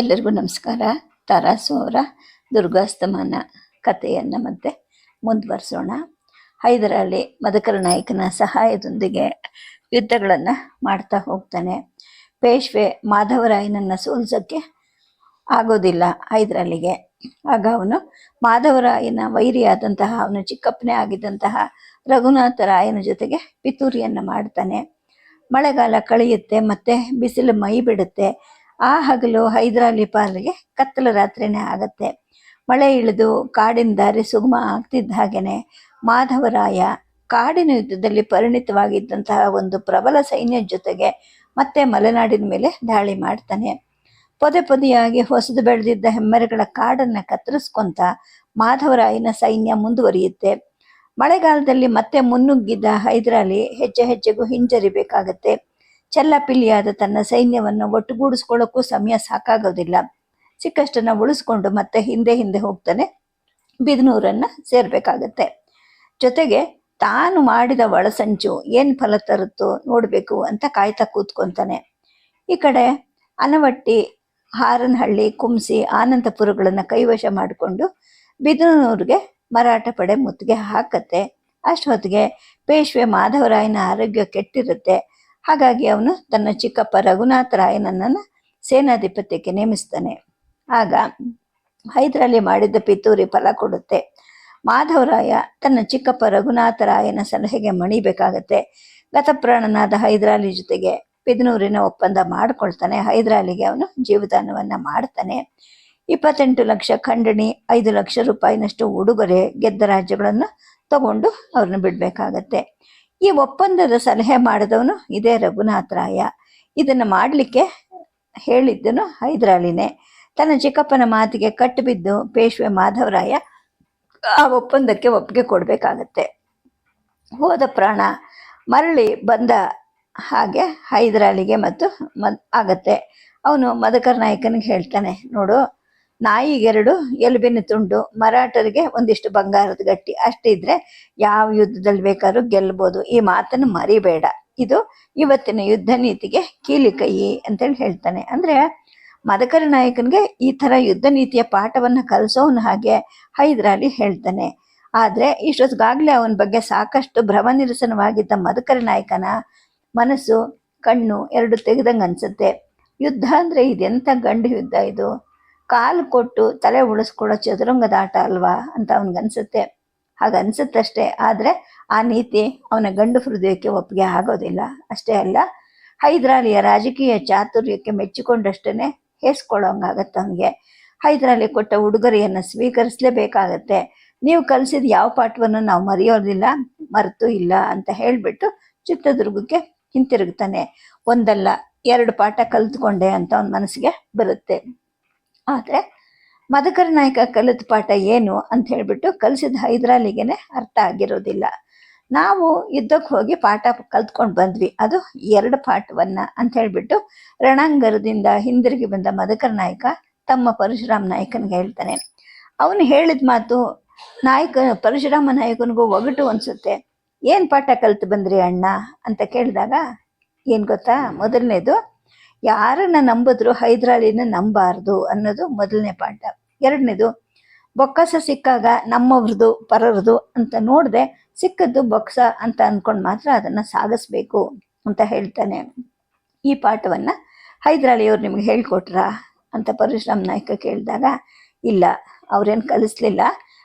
ಎಲ್ಲರಿಗೂ ನಮಸ್ಕಾರ. ತರಾಸು ಅವರ ದುರ್ಗಾಸ್ತಮಾನ ಕಥೆಯನ್ನು ಮತ್ತೆ ಮುಂದುವರಿಸೋಣ. ಹೈದರಾಲಿ ಮದಕರ ನಾಯಕನ ಸಹಾಯದೊಂದಿಗೆ ಯುದ್ಧಗಳನ್ನು ಮಾಡ್ತಾ ಹೋಗ್ತಾನೆ. ಪೇಶ್ವೆ ಮಾಧವರಾಯನನ್ನು ಸೋಲ್ಸೋಕ್ಕೆ ಆಗೋದಿಲ್ಲ ಹೈದರಾಲಿಗೆ. ಆಗ ಅವನು ಮಾಧವರಾಯನ ವೈರಿಯಾದಂತಹ, ಅವನು ಚಿಕ್ಕಪ್ಪನೇ ಆಗಿದ್ದಂತಹ ರಘುನಾಥ ರಾಯನ ಜೊತೆಗೆ ಪಿತೂರಿಯನ್ನು ಮಾಡ್ತಾನೆ. ಮಳೆಗಾಲ ಕಳೆಯುತ್ತೆ, ಮತ್ತೆ ಬಿಸಿಲು ಮೈ ಬಿಡುತ್ತೆ. ಆ ಹಗಲು ಹೈದರಾಲಿ ಪಾಲಿಗೆ ಕತ್ತಲ ರಾತ್ರಿನೇ ಆಗತ್ತೆ. ಮಳೆ ಇಳಿದು ಕಾಡಿನ ದಾರಿ ಸುಗಮ ಆಗ್ತಿದ್ದ ಹಾಗೇನೆ ಮಾಧವರಾಯ ಕಾಡಿನ ಯುದ್ಧದಲ್ಲಿ ಪರಿಣಿತವಾಗಿದ್ದಂತಹ ಒಂದು ಪ್ರಬಲ ಸೈನ್ಯದ ಜೊತೆಗೆ ಮತ್ತೆ ಮಲೆನಾಡಿನ ಮೇಲೆ ದಾಳಿ ಮಾಡ್ತಾನೆ. ಪೊದೆ ಪೊದೆಯಾಗಿ ಹೊಸದು ಬೆಳೆದಿದ್ದ ಹೆಮ್ಮೆರೆಗಳ ಕಾಡನ್ನ ಕತ್ತರಿಸ್ಕೊಂತ ಮಾಧವರಾಯನ ಸೈನ್ಯ ಮುಂದುವರಿಯುತ್ತೆ. ಮಳೆಗಾಲದಲ್ಲಿ ಮತ್ತೆ ಮುನ್ನುಗ್ಗಿದ್ದ ಹೈದರಾಲಿ ಹೆಜ್ಜೆ ಹೆಜ್ಜೆಗೂ ಹಿಂಜರಿಬೇಕಾಗತ್ತೆ. ಚೆಲ್ಲಪಿಲ್ಲಿಯಾದ ತನ್ನ ಸೈನ್ಯವನ್ನು ಒಟ್ಟುಗೂಡಿಸ್ಕೊಳ್ಳೋಕ್ಕೂ ಸಮಯ ಸಾಕಾಗೋದಿಲ್ಲ. ಸಿಕ್ಕಷ್ಟನ್ನು ಉಳಿಸ್ಕೊಂಡು ಮತ್ತೆ ಹಿಂದೆ ಹಿಂದೆ ಹೋಗ್ತಾನೆ ಬಿದನೂರನ್ನು ಸೇರಬೇಕಾಗತ್ತೆ. ಜೊತೆಗೆ ತಾನು ಮಾಡಿದ ಒಳಸಂಚು ಏನು ಫಲ ತರುತ್ತೋ ನೋಡಬೇಕು ಅಂತ ಕಾಯ್ತಾ ಕೂತ್ಕೊತಾನೆ. ಈ ಕಡೆ ಅನವಟ್ಟಿ, ಹಾರನಹಳ್ಳಿ, ಕುಂಸಿ, ಆನಂದಪುರಗಳನ್ನು ಕೈವಶ ಮಾಡಿಕೊಂಡು ಬಿದನೂರಿಗೆ ಮರಾಠ ಪಡೆ ಮುತ್ತಿಗೆ ಹಾಕತ್ತೆ. ಅಷ್ಟೊತ್ತಿಗೆ ಪೇಶ್ವೆ ಮಾಧವರಾಯನ ಆರೋಗ್ಯ ಕೆಟ್ಟಿರುತ್ತೆ. ಹಾಗಾಗಿ ಅವನು ತನ್ನ ಚಿಕ್ಕಪ್ಪ ರಘುನಾಥ ರಾಯನನ್ನು ಸೇನಾಧಿಪತ್ಯಕ್ಕೆ ನೇಮಿಸ್ತಾನೆ. ಆಗ ಹೈದರಾಲಿ ಮಾಡಿದ್ದ ಪಿತೂರಿ ಫಲ ಕೊಡುತ್ತೆ. ಮಾಧವರಾಯ ತನ್ನ ಚಿಕ್ಕಪ್ಪ ರಘುನಾಥ ರಾಯನ ಸಲಹೆಗೆ ಮಣಿಬೇಕಾಗತ್ತೆ. ಗತಪ್ರಾಣನಾದ ಹೈದರಾಲಿ ಜೊತೆಗೆ ಬಿದನೂರಿನ ಒಪ್ಪಂದ ಮಾಡಿಕೊಳ್ತಾನೆ. ಹೈದರಾಲಿಗೆ ಅವನು ಜೀವದಾನವನ್ನ ಮಾಡ್ತಾನೆ. ಇಪ್ಪತ್ತೆಂಟು ಲಕ್ಷ ಖಂಡಣಿ, ಐದು ಲಕ್ಷ ರೂಪಾಯಿನಷ್ಟು ಉಡುಗೊರೆ ಗೆದ್ದ ರಾಜ್ಯಗಳನ್ನು ತಗೊಂಡು ಅವ್ರನ್ನ ಬಿಡ್ಬೇಕಾಗತ್ತೆ. ಈ ಒಪ್ಪಂದದ ಸಲಹೆ ಮಾಡಿದವನು ಇದೇ ರಘುನಾಥರಾಯ. ಇದನ್ನು ಮಾಡಲಿಕ್ಕೆ ಹೇಳಿದ್ದನು ಹೈದರಾಲಿನೇ ತನ್ನ ಚಿಕ್ಕಪ್ಪನ ಮಾತಿಗೆ ಕಟ್ಟಿಬಿದ್ದು ಪೇಶ್ವೆ ಮಾಧವರಾಯ ಆ ಒಪ್ಪಂದಕ್ಕೆ ಒಪ್ಪಿಗೆ ಕೊಡಬೇಕಾಗತ್ತೆ. ಹೋದ ಪ್ರಾಣ ಮರಳಿ ಬಂದ ಹಾಗೆ ಹೈದರಾಲಿಗೆ ಮತ್ತು ಮದ್ ಆಗತ್ತೆ. ಅವನು ಮಧುಕರ್ ನಾಯಕನಿಗೆ ಹೇಳ್ತಾನೆ, ನೋಡು ನಾಯಿಗೆರಡು, ಎಲುಬಿನ ತುಂಡು, ಮರಾಠರಿಗೆ ಒಂದಿಷ್ಟು ಬಂಗಾರದ ಗಟ್ಟಿ. ಅಷ್ಟಿದ್ರೆ ಯಾವ ಯುದ್ಧದಲ್ಲಿ ಬೇಕಾದ್ರೂ ಗೆಲ್ಬೋದು. ಈ ಮಾತನ್ನು ಮರಿಬೇಡ. ಇದು ಇವತ್ತಿನ ಯುದ್ಧ ನೀತಿಗೆ ಕೀಲಿ ಕೈ ಅಂತೇಳಿ ಹೇಳ್ತಾನೆ. ಅಂದ್ರೆ ಮದಕರ ನಾಯಕನಿಗೆ ಈ ತರ ಯುದ್ಧ ನೀತಿಯ ಪಾಠವನ್ನ ಕಲಿಸೋನು ಹಾಗೆ ಹೈದರಾಲಿ ಹೇಳ್ತಾನೆ. ಆದ್ರೆ ಇಷ್ಟೊತ್ತಿಗಾಗ್ಲೇ ಅವನ ಬಗ್ಗೆ ಸಾಕಷ್ಟು ಭ್ರಮ ನಿರಸನವಾಗಿದ್ದ ಮದಕರ ನಾಯಕನ ಮನಸ್ಸು, ಕಣ್ಣು ಎರಡು ತೆಗೆದಂಗೆ ಅನ್ಸುತ್ತೆ. ಯುದ್ಧ ಅಂದ್ರೆ ಇದೆಂತ ಗಂಡು ಯುದ್ಧ ಇದು? ಕಾಲು ಕೊಟ್ಟು ತಲೆ ಉಳಿಸ್ಕೊಳ್ಳೋ ಚದುರಂಗದ ಆಟ ಅಲ್ವಾ ಅಂತ ಅವನಿಗನ್ಸುತ್ತೆ ಹಾಗನ್ಸುತ್ತಷ್ಟೇ ಆದರೆ ಆ ನೀತಿ ಅವನ ಗಂಡು ಹೃದಯಕ್ಕೆ ಒಪ್ಪಿಗೆ ಆಗೋದಿಲ್ಲ. ಅಷ್ಟೇ ಅಲ್ಲ, ಹೈದರಾಲಿಯ ರಾಜಕೀಯ ಚಾತುರ್ಯಕ್ಕೆ ಮೆಚ್ಚಿಕೊಂಡಷ್ಟೇ ಹೇಸ್ಕೊಳ್ಳೋಂಗಾಗತ್ತೆ ಅವನಿಗೆ. ಹೈದರಾಲಿ ಕೊಟ್ಟ ಉಡುಗೊರೆಯನ್ನು ಸ್ವೀಕರಿಸಲೇಬೇಕಾಗತ್ತೆ. ನೀವು ಕಲಿಸಿದ ಯಾವ ಪಾಠವನ್ನು ನಾವು ಮರೆಯೋದಿಲ್ಲ, ಮರೆತು ಇಲ್ಲ ಅಂತ ಹೇಳಿಬಿಟ್ಟು ಚಿತ್ರದುರ್ಗಕ್ಕೆ ಹಿಂತಿರುಗ್ತಾನೆ. ಒಂದಲ್ಲ, ಎರಡು ಪಾಠ ಕಲ್ತ್ಕೊಂಡೆ ಅಂತ ಅವನ ಮನಸ್ಸಿಗೆ ಬರುತ್ತೆ. ಆದರೆ ಮದಕರ ನಾಯಕ ಕಲಿತ ಪಾಠ ಏನು ಅಂತ ಹೇಳಿಬಿಟ್ಟು ಕಲಿಸಿದ ಹೈದರಾಲಿಗೆನೆ ಅರ್ಥ ಆಗಿರೋದಿಲ್ಲ. ನಾವು ಯುದ್ಧಕ್ಕೆ ಹೋಗಿ ಪಾಠ ಕಲ್ತ್ಕೊಂಡು ಬಂದ್ವಿ. ಅದು ಎರಡು ಪಾಠವನ್ನ ಅಂತ ಹೇಳ್ಬಿಟ್ಟು ರಣಾಂಗರದಿಂದ ಹಿಂದಿರುಗಿ ಬಂದ ಮದಕರ ನಾಯಕ ತಮ್ಮ ಪರಶುರಾಮ ನಾಯಕನಿಗೆ ಹೇಳ್ತಾನೆ. ಅವನು ಹೇಳಿದ ಮಾತು ನಾಯಕ, ಪರಶುರಾಮ ನಾಯಕನಿಗೂ ಒಗಟು ಅನ್ಸುತ್ತೆ. ಏನು ಪಾಠ ಕಲ್ತು ಬಂದ್ರಿ ಅಣ್ಣ? ಅಂತ ಕೇಳಿದಾಗ, ಏನು ಗೊತ್ತಾ? ಮೊದಲನೇದು ಯಾರನ್ನ ನಂಬಿದ್ರು ಹೈದ್ರಾಳಿನ ನಂಬಾರ್ದು ಅನ್ನೋದು ಮೊದಲನೇ ಪಾಠ. ಎರಡನೇದು, ಬೊಕ್ಕಸ ಸಿಕ್ಕಾಗ ನಮ್ಮವ್ರದು ಪರರದು ಅಂತ ನೋಡದೆ ಸಿಕ್ಕದ್ದು ಬೊಕ್ಕಸ ಅಂತ ಅಂದ್ಕೊಂಡು ಮಾತ್ರ ಅದನ್ನ ಸಾಗಿಸ್ಬೇಕು ಅಂತ ಹೇಳ್ತಾನೆ. ಈ ಪಾಠವನ್ನ ಹೈದ್ರಾಳಿಯವ್ರು ನಿಮ್ಗೆ ಹೇಳ್ಕೊಟ್ರಾ ಅಂತ ಪರಶುರಾಮ್ ನಾಯ್ಕ ಕೇಳಿದಾಗ, ಇಲ್ಲ, ಅವ್ರೇನು ಕಲಿಸ್ಲಿಲ್ಲ,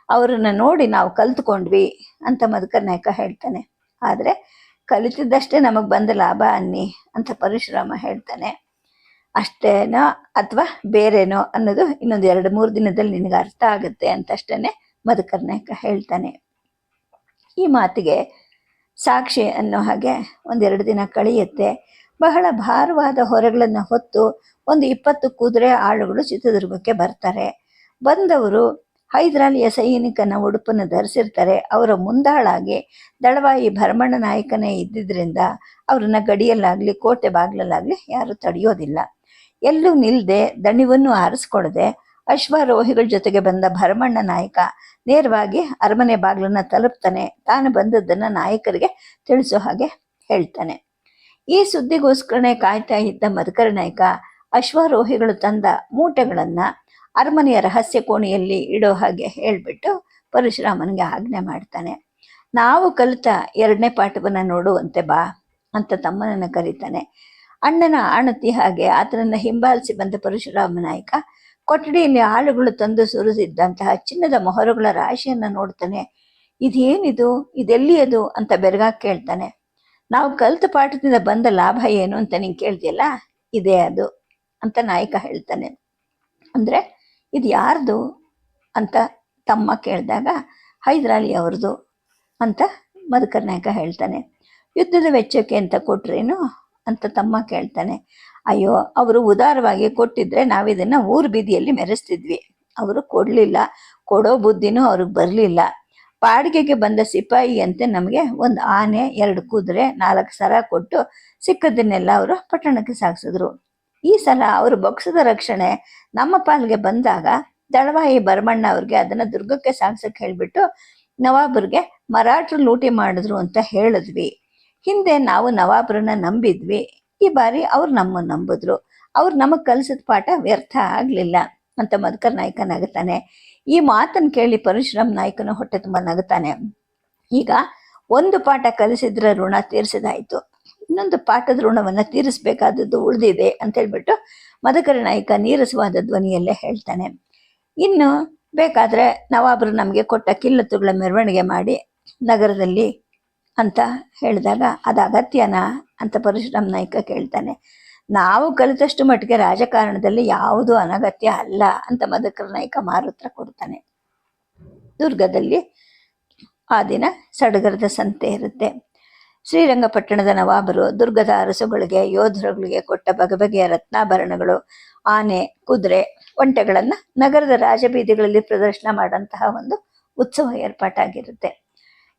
ಅವರನ್ನು ನೋಡಿ ನಾವು ಕಲ್ತ್ಕೊಂಡ್ವಿ ಅಂತ ಮಧುಕರ್ ನಾಯ್ಕ ಹೇಳ್ತಾನೆ. ಆದರೆ ಕಲಿತಿದ್ದಷ್ಟೇ ನಮಗೆ ಬಂದ ಲಾಭ ಅನ್ನಿ ಅಂತ ಪರಶುರಾಮ ಹೇಳ್ತಾನೆ. ಅಷ್ಟೇನೋ ಅಥವಾ ಬೇರೆನೋ ಅನ್ನೋದು ಇನ್ನೊಂದು ಎರಡು ಮೂರು ದಿನದಲ್ಲಿ ನಿನಗೆ ಅರ್ಥ ಆಗುತ್ತೆ ಅಂತಷ್ಟೇ ಅಷ್ಟೇ ಮಧುಕರ್ನಾಯಕ ಹೇಳ್ತಾನೆ. ಈ ಮಾತಿಗೆ ಸಾಕ್ಷಿ ಅನ್ನೋ ಹಾಗೆ ಒಂದೆರಡು ದಿನ ಕಳೆಯುತ್ತೆ. ಬಹಳ ಭಾರವಾದ ಹೊರಗಳನ್ನು ಹೊತ್ತು ಒಂದು ಇಪ್ಪತ್ತು ಕುದುರೆ ಆಳುಗಳು ಚಿತ್ರದುರ್ಗಕ್ಕೆ ಬರ್ತಾರೆ. ಬಂದವರು ಹೈದರಾಲಿಯ ಸೈನಿಕನ ಉಡುಪನ್ನು ಧರಿಸಿರ್ತಾರೆ. ಅವರ ಮುಂದಾಳಾಗಿ ದಳವಾಯಿ ಭರಮಣ್ಣ ನಾಯಕನೇ ಇದ್ದಿದ್ದರಿಂದ ಅವ್ರನ್ನ ಗಡಿಯಲ್ಲಾಗಲಿ, ಕೋಟೆ ಬಾಗಿಲಲ್ಲಾಗಲಿ ಯಾರೂ ತಡೆಯೋದಿಲ್ಲ. ಎಲ್ಲೂ ನಿಲ್ಲದೆ ದಣಿವನ್ನು ಆರಿಸ್ಕೊಡದೆ ಅಶ್ವಾರೋಹಿಗಳ ಜೊತೆಗೆ ಬಂದ ಭರಮಣ್ಣ ನಾಯಕ ನೇರವಾಗಿ ಅರಮನೆ ಬಾಗಿಲನ್ನ ತಲುಪ್ತಾನೆ. ತಾನು ಬಂದದ್ದನ್ನು ನಾಯಕರಿಗೆ ತಿಳಿಸೋ ಹಾಗೆ ಹೇಳ್ತಾನೆ. ಈ ಸುದ್ದಿಗೋಸ್ಕರನೇ ಕಾಯ್ತಾ ಇದ್ದ ಮಧುಕರ ನಾಯಕ ಅಶ್ವಾರೋಹಿಗಳು ತಂದ ಮೂಟೆಗಳನ್ನ ಅರಮನೆಯ ರಹಸ್ಯ ಕೋಣೆಯಲ್ಲಿ ಇಡೋ ಹಾಗೆ ಹೇಳ್ಬಿಟ್ಟು ಪರಶುರಾಮನಿಗೆ ಆಜ್ಞೆ ಮಾಡ್ತಾನೆ. ನಾವು ಕಲಿತ ಎರಡನೇ ಪಾಠವನ್ನು ನೋಡುವಂತೆ ಬಾ ಅಂತ ತಮ್ಮನನ್ನು ಕರೀತಾನೆ. ಅಣ್ಣನ ಆಣತಿ ಹಾಗೆ ಆತನನ್ನು ಹಿಂಬಾಲಿಸಿ ಬಂದ ಪರಶುರಾಮ ನಾಯಕ ಕೊಠಡಿಯಲ್ಲಿ ಆಳುಗಳು ತಂದು ಸುರಿದಿದ್ದಂತಹ ಚಿನ್ನದ ಮೊಹರುಗಳ ರಾಶಿಯನ್ನು ನೋಡ್ತಾನೆ. ಇದೇನಿದು? ಇದೆಲ್ಲಿಯದು? ಅಂತ ಬೆರಗಾಗಿ ಕೇಳ್ತಾನೆ. ನಾವು ಕಲ್ತ ಪಾಠದಿಂದ ಬಂದ ಲಾಭ ಏನು ಅಂತ ನೀನು ಕೇಳ್ತಿಯಲ್ಲ? ಇದೇ ಅದು ಅಂತ ನಾಯಕ ಹೇಳ್ತಾನೆ. ಅಂದ್ರೆ ಇದು ಯಾರ್ದು ಅಂತ ತಮ್ಮ ಕೇಳಿದಾಗ ಹೈದರಾಲಿ ಅವ್ರದ್ದು ಅಂತ ಮಧುಕರ್ ನಾಯಕ ಹೇಳ್ತಾನೆ. ಯುದ್ಧದ ವೆಚ್ಚಕ್ಕೆ ಅಂತ ಕೊಟ್ರೇನು? ಅಂತ ತಮ್ಮ ಕೇಳ್ತಾನೆ. ಅಯ್ಯೋ, ಅವರು ಉದಾರವಾಗಿ ಕೊಟ್ಟಿದ್ರೆ ನಾವಿದನ್ನ ಊರು ಬೀದಿಯಲ್ಲಿ ಮೆರೆಸ್ತಿದ್ವಿ. ಅವರು ಕೊಡಲಿಲ್ಲ. ಕೊಡೋ ಬುದ್ಧಿನೂ ಅವ್ರಿಗೆ ಬರಲಿಲ್ಲ. ಬಾಡಿಗೆಗೆ ಬಂದ ಸಿಪಾಯಿ ಅಂತೆ ನಮಗೆ ಒಂದು ಆನೆ, ಎರಡು ಕುದುರೆ, ನಾಲ್ಕು ಸರ ಕೊಟ್ಟು ಸಿಕ್ಕದನ್ನೆಲ್ಲ ಅವರು ಪಟ್ಟಣಕ್ಕೆ ಸಾಗಿಸಿದ್ರು. ಈ ಸಲ ಅವರು ಬೊಕ್ಸದ ರಕ್ಷಣೆ ನಮ್ಮ ಪಾಲಿಗೆ ಬಂದಾಗ ದಳವಾಯಿ ಭರಮಣ್ಣ ಅವ್ರಿಗೆ ಅದನ್ನ ದುರ್ಗಕ್ಕೆ ಸಾಗ್ಸಕ್ ಹೇಳ್ಬಿಟ್ಟು ನವಾಬರ್ಗೆ ಮರಾಠರು ಲೂಟಿ ಮಾಡಿದ್ರು ಅಂತ ಹೇಳಿದ್ವಿ. ಹಿಂದೆ ನಾವು ನವಾಬ್ರನ್ನ ನಂಬಿದ್ವಿ. ಈ ಬಾರಿ ಅವ್ರು ನಮ್ಮ ನಂಬಿದ್ರು. ಅವ್ರು ನಮಗ್ ಕಲಿಸಿದ ಪಾಠ ವ್ಯರ್ಥ ಆಗ್ಲಿಲ್ಲ ಅಂತ ಮಧುಕರ್ ನಾಯಕನಾಗುತ್ತಾನೆ ಈ ಮಾತನ್ನು ಕೇಳಿ ಪರಶುರಾಮ್ ನಾಯಕನ ಹೊಟ್ಟೆ ತುಂಬ ನಗುತ್ತಾನೆ ಈಗ ಒಂದು ಪಾಠ ಕಲಿಸಿದ್ರ ಋಣ ತೀರಿಸಿದಾಯ್ತು. ಇನ್ನೊಂದು ಪಾಠದ ಋಣವನ್ನ ತೀರಿಸಬೇಕಾದದ್ದು ಉಳಿದಿದೆ ಅಂತ ಹೇಳ್ಬಿಟ್ಟು ಮಧುಕರ ನಾಯಕ ನೀರಸವಾದ ಧ್ವನಿಯಲ್ಲೇ ಹೇಳ್ತಾನೆ. ಇನ್ನು ಬೇಕಾದ್ರೆ ನವಾಬರು ನಮಗೆ ಕೊಟ್ಟ ಕಿಲ್ಲತ್ತುಗಳ ಮೆರವಣಿಗೆ ಮಾಡಿ ನಗರದಲ್ಲಿ ಅಂತ ಹೇಳಿದಾಗ, ಅದು ಅಗತ್ಯನಾ? ಅಂತ ಪರಶುರಾಮ್ ನಾಯ್ಕ ಕೇಳ್ತಾನೆ. ನಾವು ಕಲಿತಷ್ಟು ಮಟ್ಟಿಗೆ ರಾಜಕಾರಣದಲ್ಲಿ ಯಾವುದು ಅನಗತ್ಯ ಅಲ್ಲ, ಅಂತ ಮಧುಕರ ನಾಯ್ಕ ಮಾರುತ್ರ ಕೊಡ್ತಾನೆ. ದುರ್ಗದಲ್ಲಿ ಆ ದಿನ ಸಡಗರದ ಸಂತೆ ಇರುತ್ತೆ. ಶ್ರೀರಂಗಪಟ್ಟಣದ ನವಾಬರು ದುರ್ಗದ ಅರಸುಗಳಿಗೆ, ಯೋಧರುಗಳಿಗೆ ಕೊಟ್ಟ ಬಗೆಬಗೆಯ ರತ್ನಾಭರಣಗಳು, ಆನೆ, ಕುದುರೆ, ಒಂಟೆಗಳನ್ನು ನಗರದ ರಾಜಬೀದಿಗಳಲ್ಲಿ ಪ್ರದರ್ಶನ ಮಾಡಂತಹ ಒಂದು ಉತ್ಸವ ಏರ್ಪಾಟಾಗಿರುತ್ತೆ.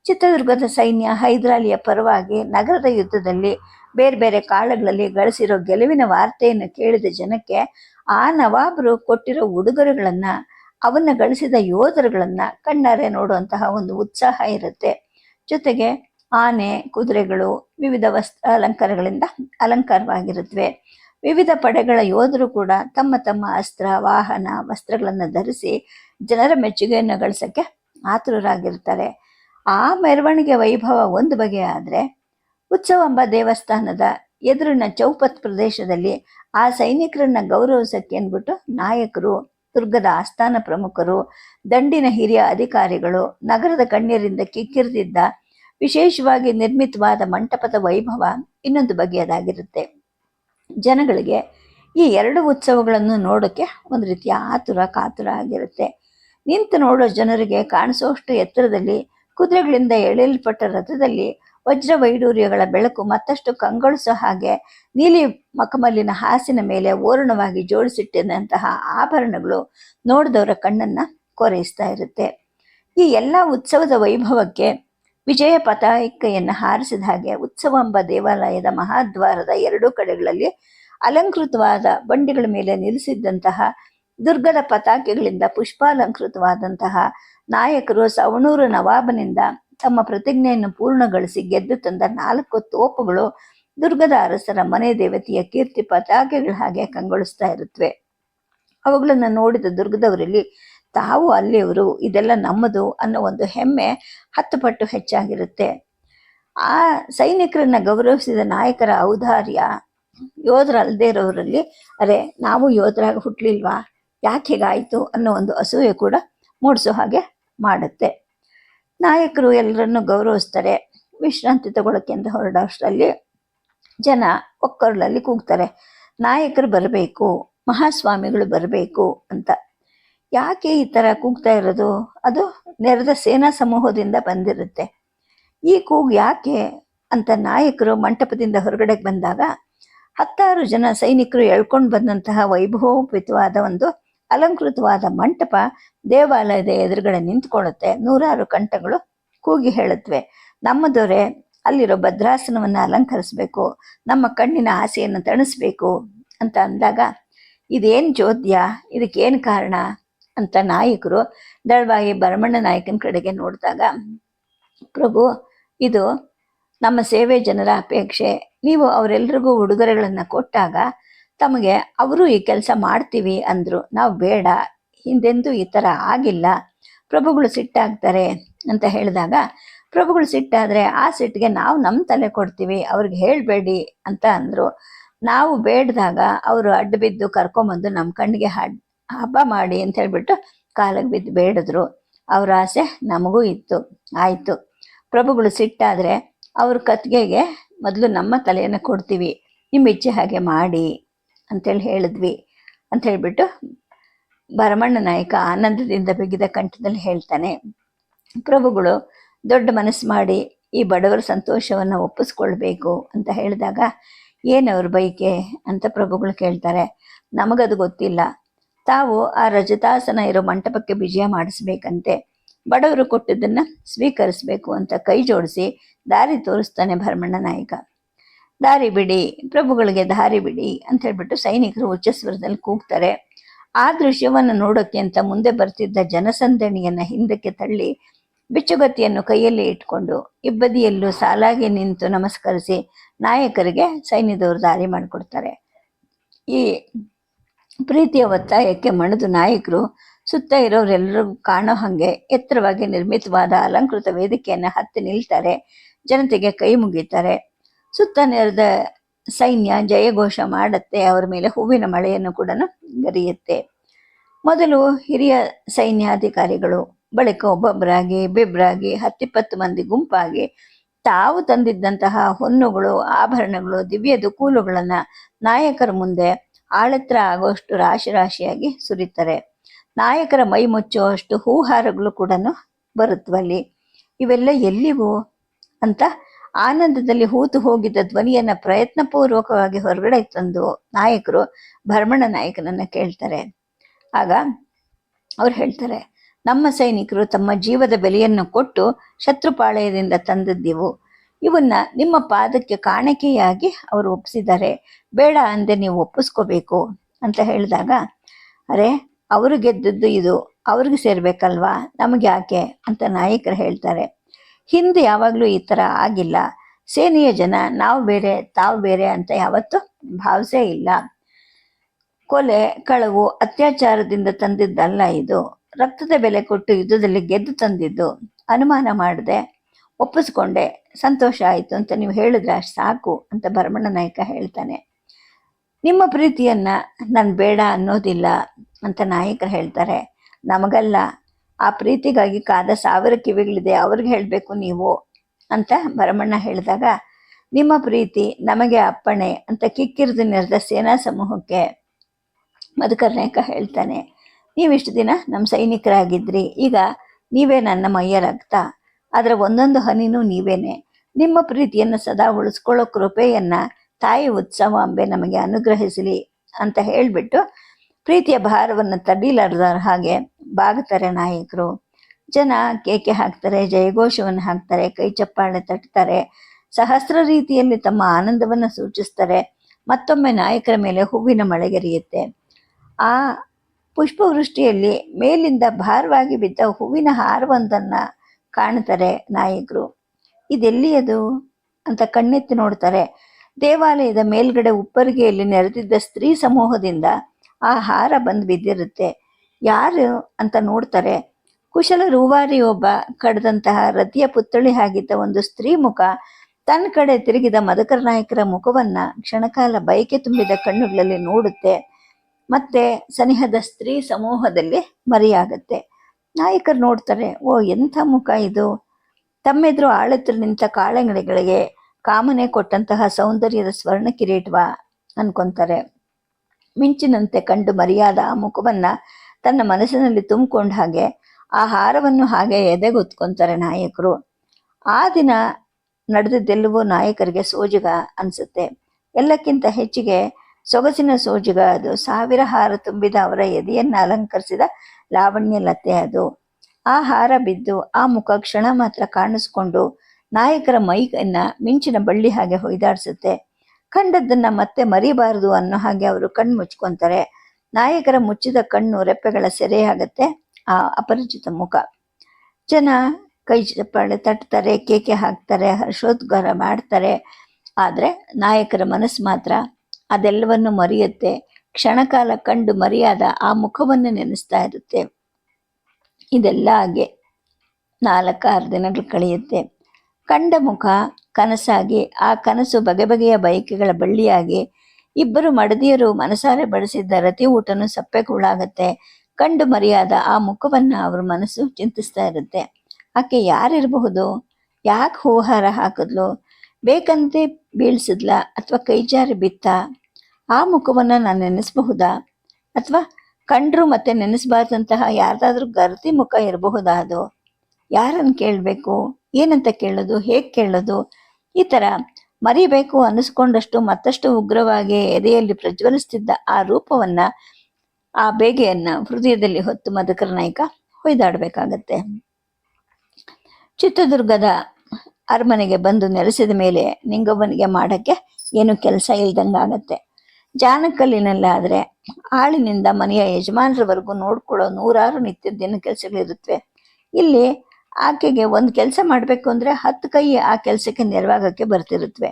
ಚಿತ್ರದುರ್ಗದ ಸೈನ್ಯ ಹೈದರಾಲಿಯ ಪರವಾಗಿ ನಗರದ ಯುದ್ಧದಲ್ಲಿ ಬೇರೆ ಬೇರೆ ಕಾಳಗಳಲ್ಲಿ ಗಳಿಸಿರೋ ಗೆಲುವಿನ ವಾರ್ತೆಯನ್ನು ಕೇಳಿದ ಜನಕ್ಕೆ ಆ ನವಾಬರು ಕೊಟ್ಟಿರೋ ಉಡುಗೊರೆಗಳನ್ನು, ಅವನ್ನ ಗಳಿಸಿದ ಯೋಧರುಗಳನ್ನು ಕಣ್ಣಾರೆ ನೋಡುವಂತಹ ಒಂದು ಉತ್ಸಾಹ ಇರುತ್ತೆ. ಜೊತೆಗೆ ಆನೆ, ಕುದುರೆಗಳು ವಿವಿಧ ವಸ್ತ್ರ ಅಲಂಕಾರಗಳಿಂದ ಅಲಂಕಾರವಾಗಿರುತ್ತವೆ. ವಿವಿಧ ಪಡೆಗಳ ಯೋಧರು ಕೂಡ ತಮ್ಮ ತಮ್ಮ ಅಸ್ತ್ರ, ವಾಹನ, ವಸ್ತ್ರಗಳನ್ನು ಧರಿಸಿ ಜನರ ಮೆಚ್ಚುಗೆಯನ್ನು ಗಳಿಸೋಕ್ಕೆ ಆತುರರಾಗಿರ್ತಾರೆ. ಆ ಮೆರವಣಿಗೆ ವೈಭವ ಒಂದು ಬಗೆಯಾದರೆ ಉತ್ಸವಂಬ ದೇವಸ್ಥಾನದ ಎದುರಿನ ಚೌಪತ್ ಪ್ರದೇಶದಲ್ಲಿ ಆ ಸೈನಿಕರನ್ನ ಗೌರವಿಸಕ್ಕೆ ಅಂದ್ಬಿಟ್ಟು ನಾಯಕರು, ದುರ್ಗದ ಆಸ್ಥಾನ ಪ್ರಮುಖರು, ದಂಡಿನ ಹಿರಿಯ ಅಧಿಕಾರಿಗಳು, ನಗರದ ಕಣ್ಣೀರಿಂದ ಕಿಕ್ಕಿರಿದಿದ್ದ ವಿಶೇಷವಾಗಿ ನಿರ್ಮಿತವಾದ ಮಂಟಪದ ವೈಭವ ಇನ್ನೊಂದು ಬಗೆಯದಾಗಿರುತ್ತೆ. ಜನಗಳಿಗೆ ಈ ಎರಡು ಉತ್ಸವಗಳನ್ನು ನೋಡೋಕ್ಕೆ ಒಂದು ರೀತಿಯ ಆತುರ, ಕಾತುರ ಆಗಿರುತ್ತೆ. ನಿಂತು ನೋಡೋ ಜನರಿಗೆ ಕಾಣಿಸೋಷ್ಟು ಎತ್ತರದಲ್ಲಿ ಕುದುರೆಗಳಿಂದ ಎಳೆಯಲ್ಪಟ್ಟ ರಥದಲ್ಲಿ ವಜ್ರ ವೈಡೂರ್ಯಗಳ ಬೆಳಕು ಮತ್ತಷ್ಟು ಕಂಗೊಳಿಸೋ ಹಾಗೆ ನೀಲಿ ಮಕಮಲ್ಲಿನ ಹಾಸಿನ ಮೇಲೆ ಓರಣವಾಗಿ ಜೋಡಿಸಿಟ್ಟಿದಂತಹ ಆಭರಣಗಳು ನೋಡಿದವರ ಕಣ್ಣನ್ನ ಕೊರೈಸ್ತಾ ಇರುತ್ತೆ. ಈ ಎಲ್ಲ ಉತ್ಸವದ ವೈಭವಕ್ಕೆ ವಿಜಯ ಪತಾಯಿಕೆಯನ್ನು ಹಾರಿಸಿದ ಹಾಗೆ ಉತ್ಸವ ಎಂಬ ದೇವಾಲಯದ ಮಹಾದ್ವಾರದ ಎರಡೂ ಕಡೆಗಳಲ್ಲಿ ಅಲಂಕೃತವಾದ ಬಂಡಿಗಳ ಮೇಲೆ ನಿಲ್ಲಿಸಿದ್ದಂತಹ ದುರ್ಗದ ಪತಾಕೆಗಳಿಂದ ಪುಷ್ಪಾಲಂಕೃತವಾದಂತಹ ನಾಯಕರು ಸವಣೂರು ನವಾಬನಿಂದ ತಮ್ಮ ಪ್ರತಿಜ್ಞೆಯನ್ನು ಪೂರ್ಣಗೊಳಿಸಿ ಗೆದ್ದು ತಂದ ನಾಲ್ಕು ತೋಪುಗಳು ದುರ್ಗದ ಅರಸರ ಮನೆ ದೇವತೆಯ ಕೀರ್ತಿ ಪತಾಕೆಗಳ ಹಾಗೆ ಕಂಗೊಳಿಸ್ತಾ ಇರುತ್ತವೆ. ಅವುಗಳನ್ನು ನೋಡಿದ ದುರ್ಗದವರಲ್ಲಿ ತಾವು ಅಲ್ಲಿಯವರು, ಇದೆಲ್ಲ ನಮ್ಮದು ಅನ್ನೋ ಒಂದು ಹೆಮ್ಮೆ ಹತ್ತು ಪಟ್ಟು ಹೆಚ್ಚಾಗಿರುತ್ತೆ. ಆ ಸೈನಿಕರನ್ನ ಗೌರವಿಸಿದ ನಾಯಕರ ಔದಾರ್ಯ ಯೋಧರ ಅಲ್ಲದೆ ಇರೋರಲ್ಲಿ, ಅರೆ ನಾವು ಯೋಧರಾಗಿ ಹುಟ್ಟಲಿಲ್ವಾ ಯಾಕೆ ಹೀಗಾಯಿತು ಅನ್ನೋ ಒಂದು ಅಸೂಯೆ ಕೂಡ ಮೂಡಿಸೋ ಹಾಗೆ ಮಾಡುತ್ತೆ. ನಾಯಕರು ಎಲ್ಲರನ್ನು ಗೌರವಿಸ್ತಾರೆ. ವಿಶ್ರಾಂತಿ ತಗೊಳ್ಳೋಕೆ ಅಂತ ಹೊರಡೋಷ್ಟರಲ್ಲಿ ಜನ ಒಕ್ಕರ್ಲಲ್ಲಿ ಕೂಗ್ತಾರೆ. ನಾಯಕರು ಬರಬೇಕು, ಮಹಾಸ್ವಾಮಿಗಳು ಬರಬೇಕು ಅಂತ. ಯಾಕೆ ಈ ಥರ ಕೂಗ್ತಾ ಇರೋದು? ಅದು ನೆರೆದ ಸೇನಾ ಸಮೂಹದಿಂದ ಬಂದಿರುತ್ತೆ. ಈ ಕೂಗು ಯಾಕೆ ಅಂತ ನಾಯಕರು ಮಂಟಪದಿಂದ ಹೊರಗಡೆಗೆ ಬಂದಾಗ ಹತ್ತಾರು ಜನ ಸೈನಿಕರು ಎಳ್ಕೊಂಡು ಬಂದಂತಹ ವೈಭವೋಪಿತವಾದ ಒಂದು ಅಲಂಕೃತವಾದ ಮಂಟಪ ದೇವಾಲಯದ ಎದುರುಗಡೆ ನಿಂತ್ಕೊಳ್ಳುತ್ತೆ. ನೂರಾರು ಕಂಠಗಳು ಕೂಗಿ ಹೇಳುತ್ತವೆ ನಮ್ಮ ದೊರೆ, ಅಲ್ಲಿರೋ ಭದ್ರಾಸನವನ್ನು ಅಲಂಕರಿಸಬೇಕು. ನಮ್ಮ ಕಣ್ಣಿನ ಆಸೆಯನ್ನು ತಣಿಸ್ಬೇಕು ಅಂತ ಅಂದಾಗ, ಇದೇನು ಜೋದ್ಯ? ಇದಕ್ಕೇನು ಕಾರಣ? ಅಂತ ನಾಯಕರು ದಳವಾಗಿ ಭರಮಣ್ಣ ನಾಯಕನ ಕಡೆಗೆ ನೋಡಿದಾಗ, ಪ್ರಭು, ಇದು ನಮ್ಮ ಸೇವೆ ಜನರ ಅಪೇಕ್ಷೆ. ನೀವು ಅವರೆಲ್ಲರಿಗೂ ಉಡುಗೊರೆಗಳನ್ನು ಕೊಟ್ಟಾಗ ತಮಗೆ ಅವರು ಈ ಕೆಲಸ ಮಾಡ್ತೀವಿ ಅಂದರು, ನಾವು ಬೇಡ, ಹಿಂದೆಂದೂ ಈ ಥರ ಆಗಿಲ್ಲ, ಪ್ರಭುಗಳು ಸಿಟ್ಟಾಗ್ತಾರೆ ಅಂತ ಹೇಳಿದಾಗ, ಪ್ರಭುಗಳು ಸಿಟ್ಟಾದರೆ ಆ ಸಿಟ್ಟಿಗೆ ನಾವು ನಮ್ಮ ತಲೆ ಕೊಡ್ತೀವಿ, ಅವ್ರಿಗೆ ಹೇಳಬೇಡಿ ಅಂತ ಅಂದರು. ನಾವು ಬೇಡ್ದಾಗ ಅವರು ಅಡ್ಡ ಬಿದ್ದು ಕರ್ಕೊಂಬಂದು ನಮ್ಮ ಕಣ್ಣಿಗೆ ಹಬ್ಬ ಮಾಡಿ ಅಂತ ಹೇಳಿಬಿಟ್ಟು ಕಾಲಿಗೆ ಬಿದ್ದು ಬೇಡಿದ್ರು. ಅವರ ಆಸೆ ನಮಗೂ ಇತ್ತು, ಆಯಿತು. ಪ್ರಭುಗಳು ಸಿಟ್ಟಾದರೆ ಅವ್ರ ಕತ್ತಿಗೆಗೆ ಮೊದಲು ನಮ್ಮ ತಲೆಯನ್ನು ಕೊಡ್ತೀವಿ, ನಿಮ್ಮ ಇಚ್ಛೆ ಹಾಗೆ ಮಾಡಿ. ಅಂತೇಳಿ ಹೇಳಿದ್ವಿ. ಅಂತ ಹೇಳಿಬಿಟ್ಟು ಭರಮಣ್ಣ ನಾಯಕ ಆನಂದದಿಂದ ಬಿಗಿದ ಕಂಠದಲ್ಲಿ ಹೇಳ್ತಾನೆ, ಪ್ರಭುಗಳು, ದೊಡ್ಡ ಮನಸ್ಸು ಮಾಡಿ ಈ ಬಡವರ ಸಂತೋಷವನ್ನು ಒಪ್ಪಿಸ್ಕೊಳ್ಬೇಕು ಅಂತ ಹೇಳಿದಾಗ ಏನವ್ರ ಬೈಕೆ? ಅಂತ ಪ್ರಭುಗಳು ಕೇಳ್ತಾರೆ. ನಮಗದು ಗೊತ್ತಿಲ್ಲ. ತಾವು ಆ ರಜತಾಸನ ಇರೋ ಮಂಟಪಕ್ಕೆ ವಿಜಯ ಮಾಡಿಸ್ಬೇಕಂತೆ. ಬಡವರು ಕೊಟ್ಟಿದ್ದನ್ನು ಸ್ವೀಕರಿಸಬೇಕು ಅಂತ ಕೈ ಜೋಡಿಸಿ ದಾರಿ ತೋರಿಸ್ತಾನೆ ಭರಮಣ್ಣ ನಾಯಕ. ದಾರಿ ಬಿಡಿ, ಪ್ರಭುಗಳಿಗೆ ದಾರಿ ಬಿಡಿ ಅಂತ ಹೇಳ್ಬಿಟ್ಟು ಸೈನಿಕರು ಉಚ್ಚಸ್ವರದಲ್ಲಿ ಕೂಗ್ತಾರೆ. ಆ ದೃಶ್ಯವನ್ನು ನೋಡೋಕೆ ಅಂತ ಮುಂದೆ ಬರ್ತಿದ್ದ ಜನಸಂದಣಿಯನ್ನ ಹಿಂದಕ್ಕೆ ತಳ್ಳಿ ಬಿಚ್ಚುಗತ್ತಿಯನ್ನು ಕೈಯಲ್ಲಿ ಇಟ್ಕೊಂಡು ಇಬ್ಬದಿಯಲ್ಲೂ ಸಾಲಾಗಿ ನಿಂತು ನಮಸ್ಕರಿಸಿ ನಾಯಕರಿಗೆ ಸೈನ್ಯದವರು ದಾರಿ ಮಾಡಿಕೊಡ್ತಾರೆ. ಈ ಪ್ರೀತಿಯ ಒತ್ತಾಯಕ್ಕೆ ಮಣದು ನಾಯಕರು ಸುತ್ತ ಇರೋರೆಲ್ಲರಿಗೂ ಕಾಣೋ ಹಾಗೆ ಎತ್ತರವಾಗಿ ನಿರ್ಮಿತವಾದ ಅಲಂಕೃತ ವೇದಿಕೆಯನ್ನು ಹತ್ತಿ ನಿಲ್ತಾರೆ. ಜನತೆಗೆ ಕೈ ಮುಗಿತಾರೆ. ಸುತ್ತ ನೆರೆದ ಸೈನ್ಯ ಜಯಘೋಷ ಮಾಡುತ್ತೆ, ಅವರ ಮೇಲೆ ಹೂವಿನ ಮಳೆಯನ್ನು ಕೂಡ ಗರಿಯುತ್ತೆ. ಮೊದಲು ಹಿರಿಯ ಸೈನ್ಯಾಧಿಕಾರಿಗಳು, ಬಳಿಕ ಒಬ್ಬೊಬ್ಬರಾಗಿ ಬಿಬ್ರಾಗಿ ಹತ್ತಿಪ್ಪತ್ತು ಮಂದಿ ಗುಂಪಾಗಿ ತಾವು ತಂದಿದ್ದಂತಹ ಹೊನ್ನುಗಳು, ಆಭರಣಗಳು ದಿವ್ಯ ದುಕೂಲುಗಳನ್ನ ನಾಯಕರ ಮುಂದೆ ಆಳತ್ರ ಆಗುವಷ್ಟು ರಾಶಿ ರಾಶಿಯಾಗಿ ಸುರಿತಾರೆ. ನಾಯಕರ ಮೈ ಮುಚ್ಚುವಷ್ಟು ಹೂಹಾರಗಳು ಕೂಡ ಬರುತ್ತವಲ್ಲಿ ಇವೆಲ್ಲ ಎಲ್ಲಿಗೂ ಅಂತ ಆನಂದದಲ್ಲಿ ಹೂತು ಹೋಗಿದ್ದ ಧ್ವನಿಯನ್ನ ಪ್ರಯತ್ನಪೂರ್ವಕವಾಗಿ ಹೊರಗಡೆ ತಂದು ನಾಯಕರು, ಭರ್ಮಣ ನಾಯಕನನ್ನ ಕೇಳ್ತಾರೆ. ಆಗ ಅವ್ರು ಹೇಳ್ತಾರೆ, ನಮ್ಮ ಸೈನಿಕರು ತಮ್ಮ ಜೀವದ ಬೆಲೆಯನ್ನು ಕೊಟ್ಟು ಶತ್ರುಪಾಳಯದಿಂದ ತಂದದ್ದೆವು. ಇವನ್ನ ನಿಮ್ಮ ಪಾದಕ್ಕೆ ಕಾಣಿಕೆಯಾಗಿ ಅವರು ಒಪ್ಪಿಸಿದ್ದಾರೆ ಬೇಡ ಅಂದೆ ನೀವು ಒಪ್ಪಿಸ್ಕೋಬೇಕು, ಅಂತ ಹೇಳಿದಾಗ, ಅರೆ, ಅವರು ಗೆದ್ದದ್ದು ಇದು, ಅವ್ರಿಗೆ ಸೇರ್ಬೇಕಲ್ವಾ? ನಮಗೆ ಯಾಕೆ? ಅಂತ ನಾಯಕರು ಹೇಳ್ತಾರೆ. ಹಿಂದೆ ಯಾವಾಗಲೂ ಈ ಥರ ಆಗಿಲ್ಲ. ಸೇನೆಯ ಜನ, ನಾವು ಬೇರೆ, ತಾವು ಬೇರೆ ಅಂತ ಯಾವತ್ತೂ ಭಾವಿಸೇ ಇಲ್ಲ. ಕೊಲೆ, ಕಳವು, ಅತ್ಯಾಚಾರದಿಂದ ತಂದಿದ್ದಲ್ಲ ಇದು. ರಕ್ತದ ಬೆಲೆ ಕೊಟ್ಟು ಯುದ್ಧದಲ್ಲಿ ಗೆದ್ದು ತಂದಿದ್ದು. ಅನುಮಾನ ಮಾಡಿದೆ, ಒಪ್ಪಿಸ್ಕೊಂಡೆ, ಸಂತೋಷ ಆಯಿತು ಅಂತ ನೀವು ಹೇಳಿದ್ರೆ ಸಾಕು ಅಂತ ಭರಮಣ್ಣ ನಾಯಕ ಹೇಳ್ತಾನೆ. ನಿಮ್ಮ ಪ್ರೀತಿಯನ್ನ ನಾನು ಬೇಡ ಅನ್ನೋದಿಲ್ಲ ಅಂತ ನಾಯಕರು ಹೇಳ್ತಾರೆ. ನಮಗಲ್ಲ ಆ ಪ್ರೀತಿಗಾಗಿ ಕಾದ ಸಾವಿರ ಕಿವಿಗಳಿದೆ, ಅವ್ರಿಗೆ ಹೇಳಬೇಕು ನೀವು ಅಂತ ಭರಮಣ್ಣ ಹೇಳಿದಾಗ, ನಿಮ್ಮ ಪ್ರೀತಿ ನಮಗೆ ಅಪ್ಪಣೆ ಅಂತ ಕಿಕ್ಕಿರಿದು ನೆರೆದ ಸೇನಾ ಸಮೂಹಕ್ಕೆ ಮಧುಕರ್ನಾಯಕ ಹೇಳ್ತಾನೆ, ನೀವಿಷ್ಟು ದಿನ ನಮ್ಮ ಸೈನಿಕರಾಗಿದ್ರಿ, ಈಗ ನೀವೇ ನನ್ನ ಮೈಯ ರಕ್ತ, ಅದರ ಒಂದೊಂದು ಹನಿನೂ ನೀವೇನೆ. ನಿಮ್ಮ ಪ್ರೀತಿಯನ್ನು ಸದಾ ಉಳಿಸ್ಕೊಳ್ಳೋ ಕೃಪೆಯನ್ನ ತಾಯಿ ಉತ್ಸವ ಅಂಬೆ ನಮಗೆ ಅನುಗ್ರಹಿಸಲಿ ಅಂತ ಹೇಳಿಬಿಟ್ಟು ಪ್ರೀತಿಯ ಭಾರವನ್ನು ತಡಿಲಾರ್ದ ಹಾಗೆ ಬಾಗ್ತಾರೆ ನಾಯಕರು. ಜನ ಕೇಕೆ ಹಾಕ್ತಾರೆ, ಜಯಘೋಷವನ್ನು ಹಾಕ್ತಾರೆ, ಕೈ ಚಪ್ಪಾಳೆ ತಟ್ತಾರೆ, ಸಹಸ್ರ ರೀತಿಯಲ್ಲಿ ತಮ್ಮ ಆನಂದವನ್ನು ಸೂಚಿಸ್ತಾರೆ, ಮತ್ತೊಮ್ಮೆ ನಾಯಕರ ಮೇಲೆ ಹೂವಿನ ಮಳೆಗೆರೆಯುತ್ತೆ. ಆ ಪುಷ್ಪವೃಷ್ಟಿಯಲ್ಲಿ ಮೇಲಿಂದ ಭಾರವಾಗಿ ಬಿದ್ದ ಹೂವಿನ ಹಾರವೊಂದನ್ನು ಕಾಣ್ತಾರೆ ನಾಯಕರು. ಇದೆಲ್ಲಿಯದು? ಅಂತ ಕಣ್ಣೆತ್ತಿ ನೋಡ್ತಾರೆ. ದೇವಾಲಯದ ಮೇಲ್ಗಡೆ ಉಪ್ಪರಿಗೆಯಲ್ಲಿ ನೆರೆದಿದ್ದ ಸ್ತ್ರೀ ಸಮೂಹದಿಂದ ಆ ಹಾರ ಬಂದು ಬಿದ್ದಿರುತ್ತೆ. ಯಾರು ಅಂತ ನೋಡ್ತಾರೆ, ಕುಶಲ ರೂವಾರಿ ಒಬ್ಬ ಕಡ್ದಂತಹ ರತಿಯ ಪುತ್ಥಳಿ ಆಗಿದ್ದ ಒಂದು ಸ್ತ್ರೀ ಮುಖ ತನ್ನ ಕಡೆ ತಿರುಗಿದ ಮದಕರ ನಾಯಕರ ಮುಖವನ್ನ ಕ್ಷಣಕಾಲ ಬಯಕೆ ತುಂಬಿದ ಕಣ್ಣುಗಳಲ್ಲಿ ನೋಡುತ್ತೆ. ಮತ್ತೆ ಸನಿಹದ ಸ್ತ್ರೀ ಸಮೂಹದಲ್ಲಿ ಮರೆಯಾಗತ್ತೆ. ನಾಯಕರು ನೋಡ್ತಾರೆ, ಓ ಎಂಥ ಮುಖ ಇದು. ತಮ್ಮೆದುರು ಆಳತ್ರ ನಿಂತ ಕಾಳಂಗಡಿಗಳಿಗೆ ಕಾಮನೆ ಕೊಟ್ಟಂತಹ ಸೌಂದರ್ಯದ ಸ್ವರ್ಣ ಕಿರೀಟವ ಅನ್ಕೊಂತಾರೆ. ಮಿಂಚಿನಂತೆ ಕಂಡು ಮರೆಯಾದ ಆ ಮುಖವನ್ನು ತನ್ನ ಮನಸ್ಸಿನಲ್ಲಿ ತುಂಬಿಕೊಂಡ ಹಾಗೆ ಆ ಹಾರವನ್ನು ಹಾಗೆ ಎದೆಗೊತ್ಕೊಂತಾರೆ ನಾಯಕರು. ಆ ದಿನ ನಡೆದಿದ್ದೆಲ್ಲವೂ ನಾಯಕರಿಗೆ ಸೋಜಿಗ ಅನಿಸುತ್ತೆ. ಎಲ್ಲಕ್ಕಿಂತ ಹೆಚ್ಚಿಗೆ ಸೊಗಸಿನ ಸೋಜಿಗ ಅದು. ಸಾವಿರ ಹಾರ ತುಂಬಿದ ಅವರ ಎದೆಯನ್ನು ಅಲಂಕರಿಸಿದ ಲಾವಣ್ಯ ಲತೆ ಅದು. ಆ ಹಾರ ಬಿದ್ದು ಆ ಮುಖ ಕ್ಷಣ ಮಾತ್ರ ಕಾಣಿಸ್ಕೊಂಡು ನಾಯಕರ ಮೈಯನ್ನು ಮಿಂಚಿನ ಬಳ್ಳಿ ಹಾಗೆ ಹೊಯ್ದಾಡ್ಸುತ್ತೆ. ಕಂಡದ್ದನ್ನ ಮತ್ತೆ ಮರಿಬಾರದು ಅನ್ನೋ ಹಾಗೆ ಅವರು ಕಣ್ಣು ಮುಚ್ಕೊಂತಾರೆ. ನಾಯಕರ ಮುಚ್ಚಿದ ಕಣ್ಣು ರೆಪ್ಪೆಗಳ ಸೆರೆಯಾಗತ್ತೆ ಆ ಅಪರಿಚಿತ ಮುಖ. ಜನ ಕೈ ಚಪ್ಪಾಳೆ ತಟ್ತಾರೆ, ಕೇಕೆ ಹಾಕ್ತಾರೆ, ಹರ್ಷೋದ್ಗಾರ ಮಾಡ್ತಾರೆ. ಆದರೆ ನಾಯಕರ ಮನಸ್ಸು ಮಾತ್ರ ಅದೆಲ್ಲವನ್ನು ಮರೆಯುತ್ತೆ. ಕ್ಷಣಕಾಲ ಕಂಡು ಮರೆಯಾದ ಆ ಮುಖವನ್ನು ನೆನೆಸ್ತಾ ಇರುತ್ತೆ. ಇದೆಲ್ಲ ಹಾಗೆ ನಾಲ್ಕಾರು ದಿನಗಳು ಕಳೆಯುತ್ತೆ. ಕಂಡ ಮುಖ ಕನಸಾಗಿ, ಆ ಕನಸು ಬಗೆ ಬಗೆಯ ಬಯಕೆಗಳ ಬಳ್ಳಿಯಾಗಿ, ಇಬ್ಬರು ಮಡದಿಯರು ಮನಸಾರೆ ಬಡಿಸಿದ್ದ ರತಿ ಊಟನು ಸಪ್ಪೆಗೂಳಾಗತ್ತೆ. ಕಂಡು ಮರೆಯಾದ ಆ ಮುಖವನ್ನ ಅವ್ರ ಮನಸ್ಸು ಚಿಂತಿಸ್ತಾ ಇರುತ್ತೆ. ಆಕೆ ಯಾರಿರಬಹುದು? ಯಾಕೆ ಹೂಹಾರ ಹಾಕಿದ್ಲು? ಬೇಕಂತೆ ಬೀಳ್ಸಿದ್ಲ ಅಥವಾ ಕೈಜಾರಿ ಬಿತ್ತ? ಆ ಮುಖವನ್ನ ನಾನು ನೆನೆಸಬಹುದಾ? ಅಥವಾ ಕಂಡ್ರು ಮತ್ತೆ ನೆನೆಸಬಾರ್ದಂತಹ ಯಾರ್ದಾದ್ರೂ ಗರ್ತಿ ಮುಖ ಇರಬಹುದಾ ಅದು? ಯಾರನ್ನು ಕೇಳಬೇಕು? ಏನಂತ ಕೇಳೋದು? ಹೇಗೆ ಕೇಳೋದು? ಈ ತರ ಮರಿಬೇಕು ಅನ್ನಿಸ್ಕೊಂಡಷ್ಟು ಮತ್ತಷ್ಟು ಉಗ್ರವಾಗಿ ಎದೆಯಲ್ಲಿ ಪ್ರಜ್ವಲಿಸ್ತಿದ್ದ ಆ ರೂಪವನ್ನ, ಆ ಬೇಗೆಯನ್ನ ಹೃದಯದಲ್ಲಿ ಹೊತ್ತು ಮಧುಕರ ನಾಯಕ ಹೊಯ್ದಾಡಬೇಕಾಗತ್ತೆ. ಚಿತ್ರದುರ್ಗದ ಅರಮನೆಗೆ ಬಂದು ನೆಲೆಸಿದ ಮೇಲೆ ನಿಂಗವ್ವನಿಗೆ ಮಾಡಕ್ಕೆ ಏನು ಕೆಲಸ ಇಲ್ದಂಗಾಗತ್ತೆ. ಜಾನಕಲ್ಲಿನಲ್ಲಾದ್ರೆ ಆಳಿನಿಂದ ಮನೆಯ ಯಜಮಾನರವರೆಗೂ ನೋಡ್ಕೊಳ್ಳೋ ನೂರಾರು ನಿತ್ಯ ದಿನ ಕೆಲಸಗಳಿರುತ್ತವೆ ಇಲ್ಲಿ ಆಕೆಗೆ ಒಂದು ಕೆಲಸ ಮಾಡಬೇಕು ಅಂದರೆ ಹತ್ತು ಕೈ ಆ ಕೆಲಸಕ್ಕೆ ನೆರವಾಗಕ್ಕೆ ಬರ್ತಿರುತ್ತವೆ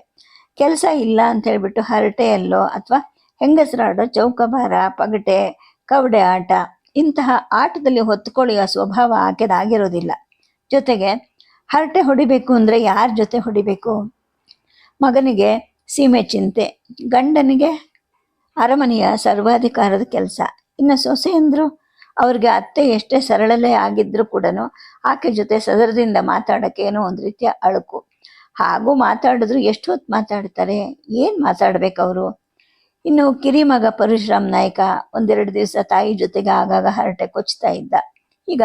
ಕೆಲಸ ಇಲ್ಲ ಅಂತ ಹೇಳ್ಬಿಟ್ಟು ಹರಟೆಯಲ್ಲೋ ಅಥವಾ ಹೆಂಗಸರಾಡೋ ಚೌಕಬಾರ, ಪಗಟೆ, ಕವಡೆ ಆಟ ಇಂತಹ ಆಟದಲ್ಲಿ ಹೊತ್ತುಕೊಳ್ಳುವ ಸ್ವಭಾವ ಆಕೆದಾಗಿರೋದಿಲ್ಲ. ಜೊತೆಗೆ ಹರಟೆ ಹೊಡಿಬೇಕು ಅಂದರೆ ಯಾರ ಜೊತೆ ಹೊಡಿಬೇಕು? ಮಗನಿಗೆ ಸೀಮೆ ಚಿಂತೆ, ಗಂಡನಿಗೆ ಅರಮನೆಯ ಸರ್ವಾಧಿಕಾರದ ಕೆಲಸ. ಇನ್ನು ಸೊಸೆಯಂದ್ರು ಅವ್ರಿಗೆ ಅತ್ತೆ ಎಷ್ಟೇ ಸರಳಲೆ ಆಗಿದ್ರು ಕೂಡ ಆಕೆ ಜೊತೆ ಸದರದಿಂದ ಮಾತಾಡಕ್ಕೆ ಏನೋ ಒಂದು ರೀತಿಯ ಅಳುಕು. ಹಾಗೂ ಮಾತಾಡಿದ್ರು ಎಷ್ಟು ಹೊತ್ತು ಮಾತಾಡ್ತಾರೆ? ಏನು ಮಾತಾಡ್ಬೇಕು ಅವರು? ಇನ್ನು ಕಿರಿಮಗ ಪರಶುರಾಮ್ ನಾಯ್ಕ ಒಂದೆರಡು ದಿವಸ ತಾಯಿ ಜೊತೆಗೆ ಆಗಾಗ ಹರಟೆ ಕೊಚ್ತಾ ಇದ್ದ. ಈಗ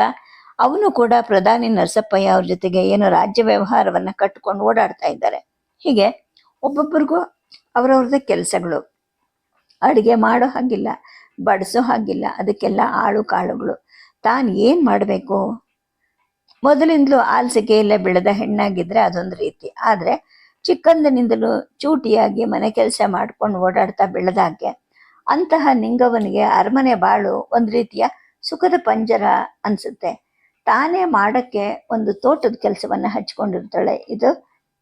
ಅವನು ಕೂಡ ಪ್ರಧಾನಿ ನರಸಪ್ಪಯ್ಯ ಅವ್ರ ಜೊತೆಗೆ ಏನೋ ರಾಜ್ಯ ವ್ಯವಹಾರವನ್ನ ಕಟ್ಕೊಂಡು ಓಡಾಡ್ತಾ ಇದ್ದಾರೆ. ಹೀಗೆ ಒಬ್ಬೊಬ್ಬರಿಗೂ ಅವರವ್ರದ್ದೇ ಕೆಲಸಗಳು. ಅಡುಗೆ ಮಾಡೋ ಹಾಗಿಲ್ಲ. ಬಡಿಸೋ ಹಾಗಿಲ್ಲ. ಅದಕ್ಕೆಲ್ಲ ಆಳು ಕಾಳುಗಳು. ತಾನು ಏನು ಮಾಡಬೇಕು? ಮೊದಲಿಂದಲೂ ಆಲ್ಸಿಕೆಯಲ್ಲೇ ಬೆಳೆದ ಹೆಣ್ಣಾಗಿದ್ರೆ ಅದೊಂದು ರೀತಿ. ಆದರೆ ಚಿಕ್ಕಂದಿನಿಂದಲೂ ಚೂಟಿಯಾಗಿ ಮನೆ ಕೆಲಸ ಮಾಡ್ಕೊಂಡು ಓಡಾಡ್ತಾ ಬೆಳೆದಾಗೆ ಅಂತಹ ನಿಂಗವನಿಗೆ ಅರಮನೆ ಬಾಳು ಒಂದು ರೀತಿಯ ಸುಖದ ಪಂಜರ ಅನಿಸುತ್ತೆ. ತಾನೇ ಮಾಡೋಕ್ಕೆ ಒಂದು ತೋಟದ ಕೆಲಸವನ್ನು ಹಚ್ಕೊಂಡಿರ್ತಾಳೆ. ಇದು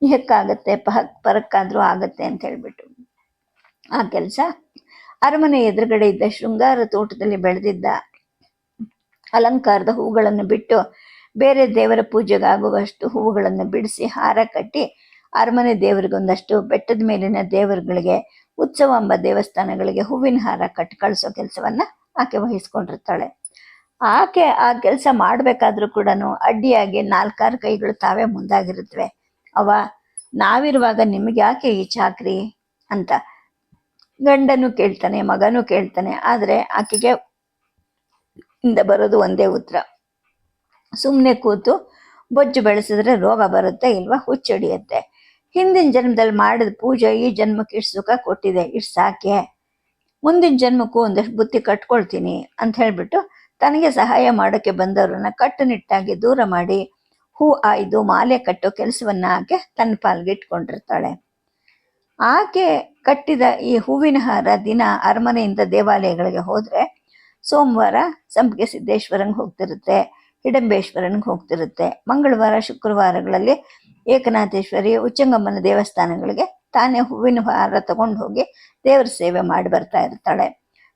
ಹೆಕ್ಕಾಗತ್ತೆ ಪಹ ಪರಕ್ಕಾದರೂ ಆಗತ್ತೆ ಅಂತ ಹೇಳಿಬಿಟ್ಟು. ಆ ಕೆಲಸ ಅರಮನೆ ಎದುರುಗಡೆ ಇದ್ದ ಶೃಂಗಾರ ತೋಟದಲ್ಲಿ ಬೆಳೆದಿದ್ದ ಅಲಂಕಾರದ ಹೂಗಳನ್ನು ಬಿಟ್ಟು ಬೇರೆ ದೇವರ ಪೂಜೆಗಾಗುವಷ್ಟು ಹೂವುಗಳನ್ನು ಬಿಡಿಸಿ ಹಾರ ಕಟ್ಟಿ ಅರಮನೆ ದೇವರಿಗೊಂದಷ್ಟು ಬೆಟ್ಟದ ಮೇಲಿನ ದೇವರುಗಳಿಗೆ, ಉತ್ಸವ ಎಂಬ ದೇವಸ್ಥಾನಗಳಿಗೆ ಹೂವಿನ ಹಾರ ಕಟ್ಟಿ ಕಳಿಸೋ ಕೆಲಸವನ್ನ ಆಕೆ ವಹಿಸ್ಕೊಂಡಿರ್ತಾಳೆ. ಆಕೆ ಆ ಕೆಲಸ ಮಾಡಬೇಕಾದ್ರೂ ಕೂಡ ಅಡ್ಡಿಯಾಗಿ ನಾಲ್ಕಾರು ಕೈಗಳು ತಾವೇ ಮುಂದಾಗಿರುತ್ತವೆ. ಅವ ನಾವಿರುವಾಗ ನಿಮಗೆ ಯಾಕೆ ಈ ಚಾಕ್ರಿ? ಅಂತ ಗಂಡನು ಕೇಳ್ತಾನೆ, ಮಗನೂ ಕೇಳ್ತಾನೆ, ಆದರೆ ಆಕೆಗೆ ಇಂದ ಬರೋದು ಒಂದೇ ಉತ್ತರ. ಸುಮ್ಮನೆ ಕೂತು ಬೊಜ್ಜು ಬೆಳೆಸಿದ್ರೆ ರೋಗ ಬರುತ್ತೆ ಇಲ್ವಾ? ಹುಚ್ಚಡಿಯುತ್ತೆ. ಹಿಂದಿನ ಜನ್ಮದಲ್ಲಿ ಮಾಡಿದ ಪೂಜೆ ಈ ಜನ್ಮಕ್ಕೆ ಇಷ್ಟು ಸುಖ ಕೊಟ್ಟಿದೆ, ಇಷ್ಟು ಸಾಕೆ? ಮುಂದಿನ ಜನ್ಮಕ್ಕೂ ಒಂದಷ್ಟು ಬುತ್ತಿ ಕಟ್ಕೊಳ್ತೀನಿ ಅಂತ ಹೇಳಿಬಿಟ್ಟು ತನಗೆ ಸಹಾಯ ಮಾಡೋಕ್ಕೆ ಬಂದವರನ್ನ ಕಟ್ಟುನಿಟ್ಟಾಗಿ ದೂರ ಮಾಡಿ ಹೂ ಆಯ್ದು, ಮಾಲೆ ಕಟ್ಟೋ, ಕೆಲಸವನ್ನ ಆಕೆ ತನ್ನ ಪಾಲ್ಗೆ ಇಟ್ಕೊಂಡಿರ್ತಾಳೆ. ಆಕೆ ಕಟ್ಟಿದ ಈ ಹೂವಿನ ಹಾರ ದಿನ ಅರಮನೆಯಿಂದ ದೇವಾಲಯಗಳಿಗೆ ಹೋದರೆ ಸೋಮವಾರ ಸಂಪಿಗೆ ಸಿದ್ದೇಶ್ವರಂಗೆ ಹೋಗ್ತಿರುತ್ತೆ, ಹಿಡಂಬೇಶ್ವರನಿಗೆ ಹೋಗ್ತಿರುತ್ತೆ. ಮಂಗಳವಾರ, ಶುಕ್ರವಾರಗಳಲ್ಲಿ ಏಕನಾಥೇಶ್ವರಿ, ಉಚ್ಚಂಗಮ್ಮನ ದೇವಸ್ಥಾನಗಳಿಗೆ ತಾನೇ ಹೂವಿನ ಹಾರ ತಗೊಂಡು ಹೋಗಿ ದೇವರ ಸೇವೆ ಮಾಡಿ ಬರ್ತಾ ಇರ್ತಾಳೆ.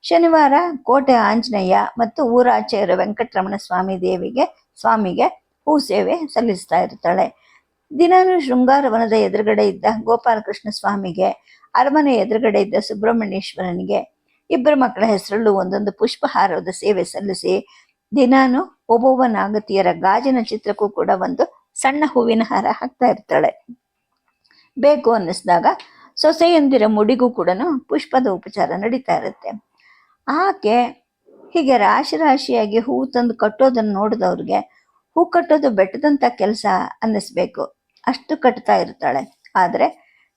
ಶನಿವಾರ ಕೋಟೆ ಆಂಜನೇಯ ಮತ್ತು ಊರಾಚೆ ಇರೋ ವೆಂಕಟರಮಣ ಸ್ವಾಮಿ ದೇವಿಗೆ, ಸ್ವಾಮಿಗೆ ಹೂ ಸೇವೆ ಸಲ್ಲಿಸ್ತಾ ಇರ್ತಾಳೆ. ದಿನಾನು ಶೃಂಗಾರವನದ ಎದುರುಗಡೆ ಇದ್ದ ಗೋಪಾಲಕೃಷ್ಣ ಸ್ವಾಮಿಗೆ, ಅರಮನೆ ಎದುರುಗಡೆ ಇದ್ದ ಸುಬ್ರಹ್ಮಣ್ಯೇಶ್ವರನಿಗೆ ಇಬ್ಬರು ಮಕ್ಕಳ ಹೆಸರಲ್ಲೂ ಒಂದೊಂದು ಪುಷ್ಪಹಾರದ ಸೇವೆ ಸಲ್ಲಿಸಿ ದಿನಾನು ಒಬ್ಬೊಬ್ಬ ನಾಗತಿಯರ ಗಾಜಿನ ಚಿತ್ರಕ್ಕೂ ಕೂಡ ಒಂದು ಸಣ್ಣ ಹೂವಿನ ಹಾರ ಹಾಕ್ತಾ ಇರ್ತಾಳೆ. ಬೇಕು ಅನ್ನಿಸಿದಾಗ ಸೊಸೆಯಂದಿರ ಮುಡಿಗೂ ಕೂಡ ಪುಷ್ಪದ ಉಪಚಾರ ನಡೀತಾ ಇರುತ್ತೆ. ಆಕೆ ಹೀಗೆ ರಾಶಿ ರಾಶಿಯಾಗಿ ಹೂ ತಂದು ಕಟ್ಟೋದನ್ನು ನೋಡಿದವ್ರಿಗೆ, ಹೂ ಕಟ್ಟೋದು ಬೆಟ್ಟದಂತ ಕೆಲಸ ಅನ್ನಿಸ್ಬೇಕು. ಅಷ್ಟು ಕಟ್ತಾ ಇರ್ತಾಳೆ. ಆದರೆ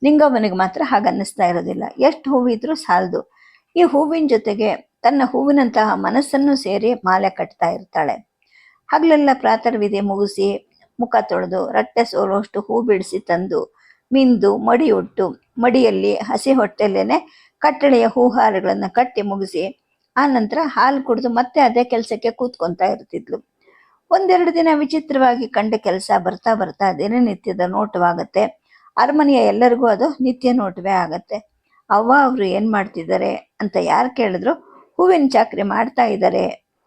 ನಿಂಗಮ್ಮನಿಗೆ ಮಾತ್ರ ಹಾಗೆ ಅನ್ನಿಸ್ತಾ ಇರೋದಿಲ್ಲ. ಎಷ್ಟು ಹೂವಿದ್ರೂ ಸಾಲದು. ಈ ಹೂವಿನ ಜೊತೆಗೆ ತನ್ನ ಹೂವಿನಂತಹ ಮನಸ್ಸನ್ನು ಸೇರಿ ಮಾಲೆ ಕಟ್ತಾ ಇರ್ತಾಳೆ. ಹಗಲೆಲ್ಲ ಪ್ರಾತರ್ವಿದೆ ಮುಗಿಸಿ ಮುಖ ತೊಳೆದು ರಟ್ಟೆ ಸೋಲುವಷ್ಟು ಹೂ ಬಿಡಿಸಿ ತಂದು ಮಿಂದು ಮಡಿ ಉಟ್ಟು ಮಡಿಯಲ್ಲಿ ಹಸಿ ಹೊಟ್ಟೆಲೇನೆ ಕಟ್ಟಳೆಯ ಹೂಹಾರಗಳನ್ನು ಕಟ್ಟಿ ಮುಗಿಸಿ ಆ ನಂತರ ಹಾಲು ಕುಡಿದು ಮತ್ತೆ ಅದೇ ಕೆಲಸಕ್ಕೆ ಕೂತ್ಕೊತಾ ಇರ್ತಿದ್ಲು. ಒಂದೆರಡು ದಿನ ವಿಚಿತ್ರವಾಗಿ ಕಂಡ ಕೆಲಸ ಬರ್ತಾ ಬರ್ತಾ ದಿನನಿತ್ಯದ ನೋಟವಾಗತ್ತೆ. ಅರಮನೆಯ ಎಲ್ಲರಿಗೂ ಅದು ನಿತ್ಯ ನೋಟವೇ ಆಗತ್ತೆ. ಅವ್ವ ಅವರು ಏನು ಮಾಡ್ತಿದ್ದಾರೆ ಅಂತ ಯಾರು ಕೇಳಿದ್ರು, ಹೂವಿನ ಚಾಕ್ರಿ ಮಾಡ್ತಾ ಇದ್ದಾರೆ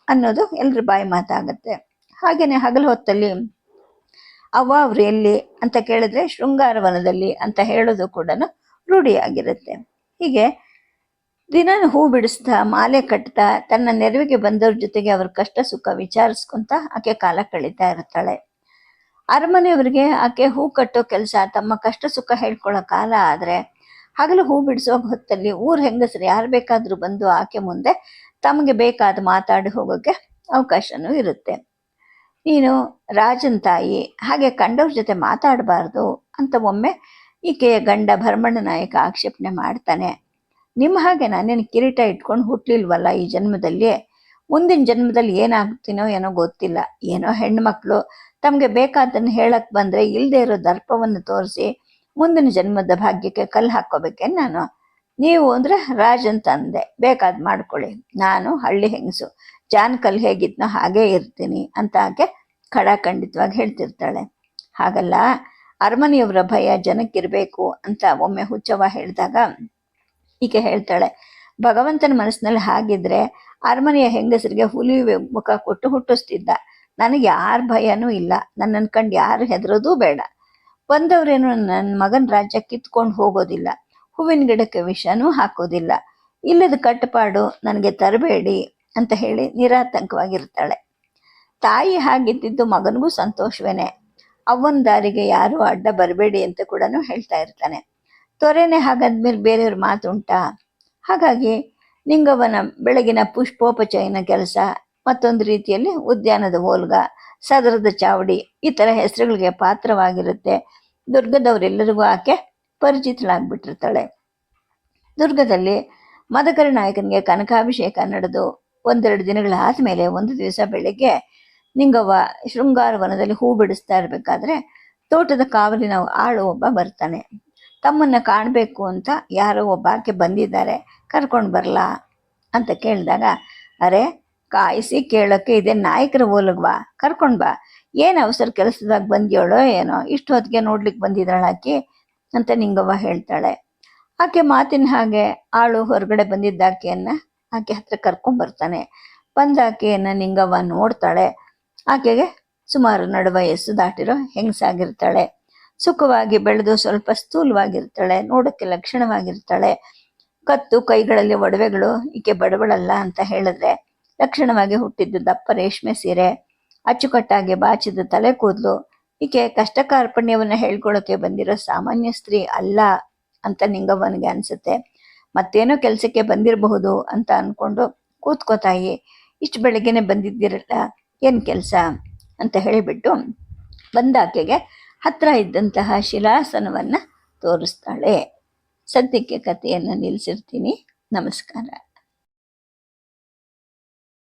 ಅನ್ನೋದು ಎಲ್ಲರ ಬಾಯಿ ಮಾತಾಗತ್ತೆ. ಹಾಗೆಯೇ ಹಗಲು ಹೊತ್ತಲ್ಲಿ ಅವ್ವ ಅವರು ಎಲ್ಲಿ ಅಂತ ಕೇಳಿದ್ರೆ ಶೃಂಗಾರವನದಲ್ಲಿ ಅಂತ ಹೇಳೋದು ಕೂಡ ರೂಢಿಯಾಗಿರುತ್ತೆ. ಹೀಗೆ ದಿನ ಹೂ ಬಿಡಿಸ್ತಾ ಮಾಲೆ ಕಟ್ತಾ ತನ್ನ ನೆರವಿಗೆ ಬಂದವ್ರ ಜೊತೆಗೆ ಅವ್ರ ಕಷ್ಟ ಸುಖ ವಿಚಾರಿಸ್ಕೊಂತ ಆಕೆ ಕಾಲ ಕಳೀತಾ ಇರ್ತಾಳೆ. ಅರಮನೆಯವರಿಗೆ ಆಕೆ ಹೂ ಕಟ್ಟೋ ಕೆಲಸ ತಮ್ಮ ಕಷ್ಟ ಸುಖ ಹೇಳ್ಕೊಳ್ಳೋ ಕಾಲ ಆದ್ರೆ ಹಗಲು ಹೂ ಬಿಡಿಸೋ ಹೊತ್ತಲ್ಲಿ ಊರ್ ಹೆಂಗಸರು ಯಾರು ಬೇಕಾದರೂ ಬಂದು ಆಕೆ ಮುಂದೆ ತಮಗೆ ಬೇಕಾದ ಮಾತಾಡಿ ಹೋಗೋಕೆ ಅವಕಾಶನೂ ಇರುತ್ತೆ. ನೀನು ರಾಜನ್ ತಾಯಿ, ಹಾಗೆ ಕಂಡವ್ರ ಜೊತೆ ಮಾತಾಡಬಾರ್ದು ಅಂತ ಒಮ್ಮೆ ಈಕೆಯ ಗಂಡ ಭರಮಣ್ಣ ನಾಯಕ ಆಕ್ಷೇಪಣೆ ಮಾಡ್ತಾನೆ. ನಿಮ್ಮ ಹಾಗೆ ನಾನೇನು ಕಿರೀಟ ಇಟ್ಕೊಂಡು ಹುಟ್ಟಲಿಲ್ವಲ್ಲ ಈ ಜನ್ಮದಲ್ಲಿ? ಮುಂದಿನ ಜನ್ಮದಲ್ಲಿ ಏನಾಗ್ತೀನೋ ಏನೋ ಗೊತ್ತಿಲ್ಲ. ಏನೋ ಹೆಣ್ಮಕ್ಳು ತಮಗೆ ಬೇಕಾದನ್ನು ಹೇಳಕ್ಕೆ ಬಂದರೆ ಇಲ್ಲದೆ ಇರೋ ದರ್ಪವನ್ನು ತೋರಿಸಿ ಮುಂದಿನ ಜನ್ಮದ ಭಾಗ್ಯಕ್ಕೆ ಕಲ್ಲು ಹಾಕೋಬೇಕೆ ನಾನು? ನೀವು ಅಂದರೆ ರಾಜ್ ಅಂತ ಅಂದೆ ಬೇಕಾದ್ ಮಾಡ್ಕೊಳ್ಳಿ. ನಾನು ಹಳ್ಳಿ ಹೆಂಗಸು. ಜಾನ್ ಕಲ್ ಹೇಗಿದ್ನೋ ಹಾಗೇ ಇರ್ತೀನಿ ಅಂತ ಆಕೆ ಖಡಾಖಂಡಿತವಾಗಿ ಹೇಳ್ತಿರ್ತಾಳೆ. ಹಾಗಲ್ಲ, ಅರಮನೆಯವರ ಭಯ ಜನಕ್ಕಿರಬೇಕು ಅಂತ ಒಮ್ಮೆ ಹುಚ್ಚವ ಹೇಳಿದಾಗ ಈಕೆ ಹೇಳ್ತಾಳೆ. ಭಗವಂತನ ಮನಸ್ಸಿನಲ್ಲಿ ಹಾಗಿದ್ರೆ ಅರಮನೆಯ ಹೆಂಗಸರಿಗೆ ಹುಲಿ ಮುಖ ಕೊಟ್ಟು ಹುಟ್ಟಿಸ್ತಿದ್ದ. ನನಗೆ ಯಾರ ಭಯನೂ ಇಲ್ಲ. ನನ್ನನ್ನು ಕಂಡು ಯಾರು ಹೆದರೋದೂ ಬೇಡ. ಬಂದವರೇನು ನನ್ನ ಮಗನ ರಾಜ್ಯ ಕಿತ್ಕೊಂಡು ಹೋಗೋದಿಲ್ಲ. ಹೂವಿನ ಗಿಡಕ್ಕೆ ವಿಷನೂ ಹಾಕೋದಿಲ್ಲ. ಇಲ್ಲದ ಕಟ್ಟುಪಾಡು ನನಗೆ ತರಬೇಡಿ ಅಂತ ಹೇಳಿ ನಿರಾತಂಕವಾಗಿರ್ತಾಳೆ. ತಾಯಿ ಹಾಗಿದ್ದಿದ್ದು ಮಗನಿಗೂ ಸಂತೋಷವೇನೆ. ಅವನ ದಾರಿಗೆ ಯಾರೂ ಅಡ್ಡ ಬರಬೇಡಿ ಅಂತ ಕೂಡ ಹೇಳ್ತಾ ಇರ್ತಾನೆ. ತೊರೆನೆ ಹಾಗಾದ್ಮೇಲೆ ಬೇರೆಯವ್ರ ಮಾತುಂಟಾ ಹಾಗಾಗಿ ನಿಂಗವನ ಬೆಳಗಿನ ಪುಷ್ಪೋಪಚಯನ ಕೆಲಸ ಮತ್ತೊಂದು ರೀತಿಯಲ್ಲಿ ಉದ್ಯಾನದ ಓಲ್ಗ ಸದರದ ಚಾವಡಿ ಈ ಥರ ಹೆಸರುಗಳಿಗೆ ಪಾತ್ರವಾಗಿರುತ್ತೆ. ದುರ್ಗದವರೆಲ್ಲರಿಗೂ ಆಕೆ ಪರಿಚಿತಳಾಗ್ಬಿಟ್ಟಿರ್ತಾಳೆ. ದುರ್ಗದಲ್ಲಿ ಮದಕರಿ ನಾಯಕನಿಗೆ ಕನಕಾಭಿಷೇಕ ನಡೆದು ಒಂದೆರಡು ದಿನಗಳ ಆದಮೇಲೆ ಒಂದು ದಿವಸ ಬೆಳಿಗ್ಗೆ ನಿಂಗವ್ವ ಶೃಂಗಾರವನದಲ್ಲಿ ಹೂ ಬಿಡಿಸ್ತಾ ಇರಬೇಕಾದ್ರೆ ತೋಟದ ಕಾವಲಿನ ಆಳು ಒಬ್ಬ ಬರ್ತಾನೆ. ತಮ್ಮನ್ನ ಕಾಣಬೇಕು ಅಂತ ಯಾರೋ ಒಬ್ಬ ಆಕೆ ಬಂದಿದ್ದಾರೆ, ಕರ್ಕೊಂಡು ಬರಲಾ ಅಂತ ಕೇಳಿದಾಗ, ಅರೆ, ಕಾಯಿಸಿ ಕೇಳೋಕ್ಕೆ ಇದೆ ನಾಯಕರ ಓಲಗ್ವಾ ಕರ್ಕೊಂಡು ಬಾ. ಏನು ಅವಸರ ಕೆಲಸದಾಗ ಬಂದ್ಯೋಳೋ ಏನೋ, ಇಷ್ಟು ಹೊತ್ತಿಗೆ ನೋಡ್ಲಿಕ್ಕೆ ಬಂದಿದ್ದಾಳ ಆಕೆ? ಅಂತ ನಿಂಗವ್ವ ಹೇಳ್ತಾಳೆ. ಆಕೆ ಮಾತಿನ ಹಾಗೆ ಆಳು ಹೊರಗಡೆ ಬಂದಿದ್ದ ಆಕೆಯನ್ನು ಆಕೆ ಹತ್ರ ಕರ್ಕೊಂಡ್ಬರ್ತಾನೆ ಬಂದ ಆಕೆಯನ್ನು ನಿಂಗವ್ವ ನೋಡ್ತಾಳೆ. ಆಕೆಗೆ ಸುಮಾರು ನಡು ಎಸ್ಸು ದಾಟಿರೋ ಹೆಂಗಸಾಗಿರ್ತಾಳೆ. ಸುಖವಾಗಿ ಬೆಳೆದು ಸ್ವಲ್ಪ ಸ್ಥೂಲವಾಗಿರ್ತಾಳೆ ನೋಡೋಕ್ಕೆ ಲಕ್ಷಣವಾಗಿರ್ತಾಳೆ. ಕತ್ತು, ಕೈಗಳಲ್ಲಿ ಒಡವೆಗಳು, ಈಕೆ ಬಡವಳಲ್ಲ ಅಂತ ಹೇಳಿದ್ರೆ ಲಕ್ಷಣವಾಗಿ ಹುಟ್ಟಿದ್ದು ದಪ್ಪ ರೇಷ್ಮೆ ಸೀರೆ. ಅಚ್ಚುಕಟ್ಟಾಗಿ ಬಾಚಿದ ತಲೆ ಕೂದಲು. ಈಕೆ ಕಷ್ಟ ಕಾರ್ಪಣ್ಯವನ್ನು ಹೇಳ್ಕೊಳ್ಳೋಕೆ ಬಂದಿರೋ ಸಾಮಾನ್ಯ ಸ್ತ್ರೀ ಅಲ್ಲ ಅಂತ ನಿಂಗವ್ವನಿಗೆ ಅನ್ಸುತ್ತೆ. ಮತ್ತೇನೋ ಕೆಲಸಕ್ಕೆ ಬಂದಿರಬಹುದು ಅಂತ ಅನ್ಕೊಂಡು ಕೂತ್ಕೋತಾಯಿ ಇಷ್ಟು ಬೆಳಗ್ಗೆನೆ ಬಂದಿದ್ದಿರಲ್ಲ, ಏನು ಕೆಲಸ? ಅಂತ ಹೇಳಿಬಿಟ್ಟು ಬಂದಾಕೆಗೆ ಹತ್ರ ಇದ್ದಂತಹ ಶಿಲಾಸನವನ್ನು ತೋರಿಸ್ತಾಳೆ. ಸದ್ಯಕ್ಕೆ ಕಥೆಯನ್ನು ನಿಲ್ಲಿಸಿರ್ತೀನಿ ನಮಸ್ಕಾರ.